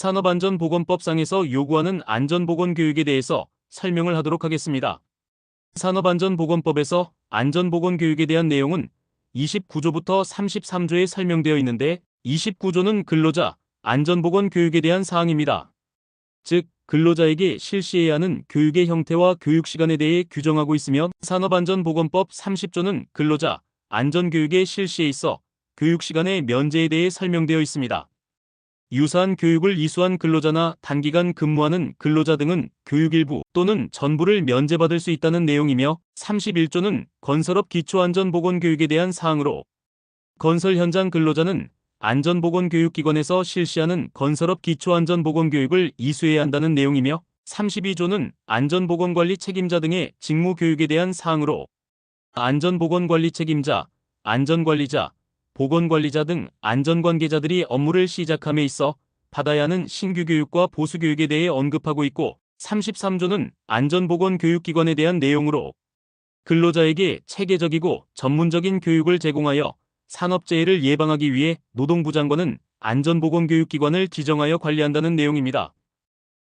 산업안전보건법상에서 요구하는 안전보건교육에 대해서 설명을 하도록 하겠습니다. 산업안전보건법에서 안전보건교육에 대한 내용은 29조부터 33조에 설명되어 있는데 29조는 근로자 안전보건 교육에 대한 사항입니다. 즉, 근로자에게 실시해야 하는 교육의 형태와 교육 시간에 대해 규정하고 있으며 산업안전보건법 30조는 근로자 안전교육의 실시에 있어 교육 시간의 면제에 대해 설명되어 있습니다. 유사한 교육을 이수한 근로자나 단기간 근무하는 근로자 등은 교육 일부 또는 전부를 면제받을 수 있다는 내용이며 31조는 건설업 기초안전보건교육에 대한 사항으로 건설 현장 근로자는 안전보건교육기관에서 실시하는 건설업 기초안전보건교육을 이수해야 한다는 내용이며 32조는 안전보건관리 책임자 등의 직무교육에 대한 사항으로 안전보건관리 책임자, 안전관리자, 보건관리자 등 안전관계자들이 업무를 시작함에 있어 받아야 하는 신규 교육과 보수 교육에 대해 언급하고 있고 33조는 안전보건교육기관에 대한 내용으로 근로자에게 체계적이고 전문적인 교육을 제공하여 산업재해를 예방하기 위해 노동부 장관은 안전보건교육기관을 지정하여 관리한다는 내용입니다.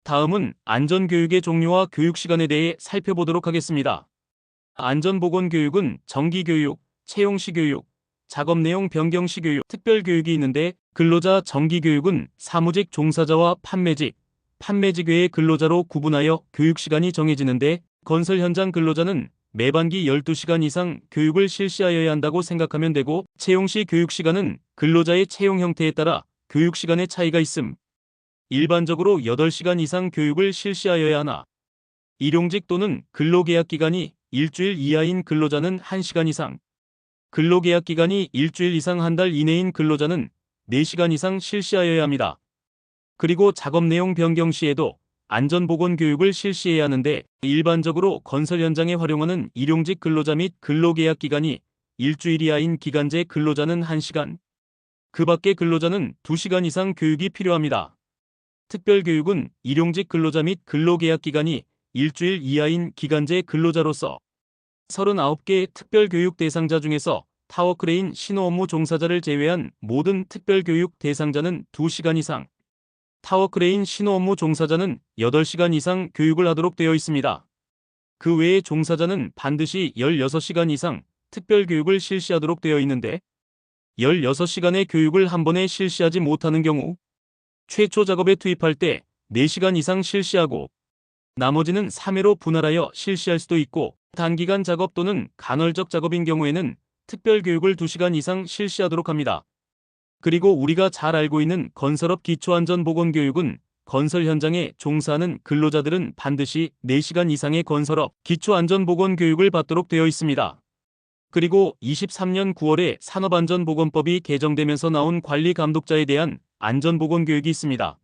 다음은 안전교육의 종류와 교육 시간에 대해 살펴보도록 하겠습니다. 안전보건교육은 정기교육, 채용시 교육, 작업 내용 변경시 교육, 특별교육이 있는데 근로자 정기교육은 사무직 종사자와 판매직, 판매직 외의 근로자로 구분하여 교육 시간이 정해지는데 건설 현장 근로자는 매반기 12시간 이상 교육을 실시하여야 한다고 생각하면 되고 채용시 교육 시간은 근로자의 채용 형태에 따라 교육 시간의 차이가 있음. 일반적으로 8시간 이상 교육을 실시하여야 하나 일용직 또는 근로계약 기간이 일주일 이하인 근로자는 1시간 이상, 근로계약 기간이 일주일 이상 한 달 이내인 근로자는 4시간 이상 실시하여야 합니다. 그리고 작업 내용 변경 시에도 안전보건 교육을 실시해야 하는데 일반적으로 건설 현장에 활용하는 일용직 근로자 및 근로계약 기간이 일주일 이하인 기간제 근로자는 1시간, 그 밖의 근로자는 2시간 이상 교육이 필요합니다. 특별교육은 일용직 근로자 및 근로계약 기간이 일주일 이하인 기간제 근로자로서 39개 특별교육 대상자 중에서 타워크레인 신호 업무 종사자를 제외한 모든 특별교육 대상자는 2시간 이상, 타워크레인 신호 업무 종사자는 8시간 이상 교육을 하도록 되어 있습니다. 그 외의 종사자는 반드시 16시간 이상 특별교육을 실시하도록 되어 있는데 16시간의 교육을 한 번에 실시하지 못하는 경우 최초 작업에 투입할 때 4시간 이상 실시하고 나머지는 3회로 분할하여 실시할 수도 있고 단기간 작업 또는 간헐적 작업인 경우에는 특별 교육을 2시간 이상 실시하도록 합니다. 그리고 우리가 잘 알고 있는 건설업 기초안전보건교육은 건설 현장에 종사하는 근로자들은 반드시 4시간 이상의 건설업 기초안전보건교육을 받도록 되어 있습니다. 그리고 23년 9월에 산업안전보건법이 개정되면서 나온 관리감독자에 대한 안전보건교육이 있습니다.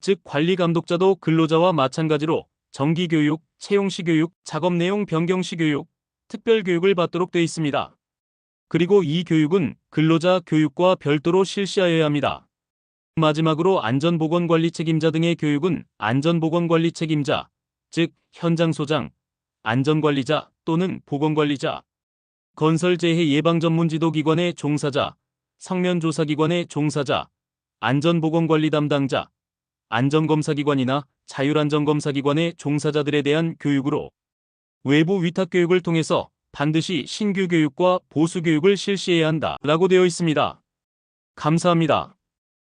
즉 관리감독자도 근로자와 마찬가지로 정기교육, 채용시 교육, 작업 내용 변경시 교육, 특별 교육을 받도록 되어 있습니다. 그리고 이 교육은 근로자 교육과 별도로 실시하여야 합니다. 마지막으로 안전보건관리 책임자 등의 교육은 안전보건관리 책임자, 즉 현장소장, 안전관리자 또는 보건관리자, 건설재해 예방전문지도기관의 종사자, 성면조사기관의 종사자, 안전보건관리 담당자, 안전검사기관이나 자율안전검사기관의 종사자들에 대한 교육으로 외부 위탁교육을 통해서 반드시 신규 교육과 보수 교육을 실시해야 한다 라고 되어 있습니다. 감사합니다.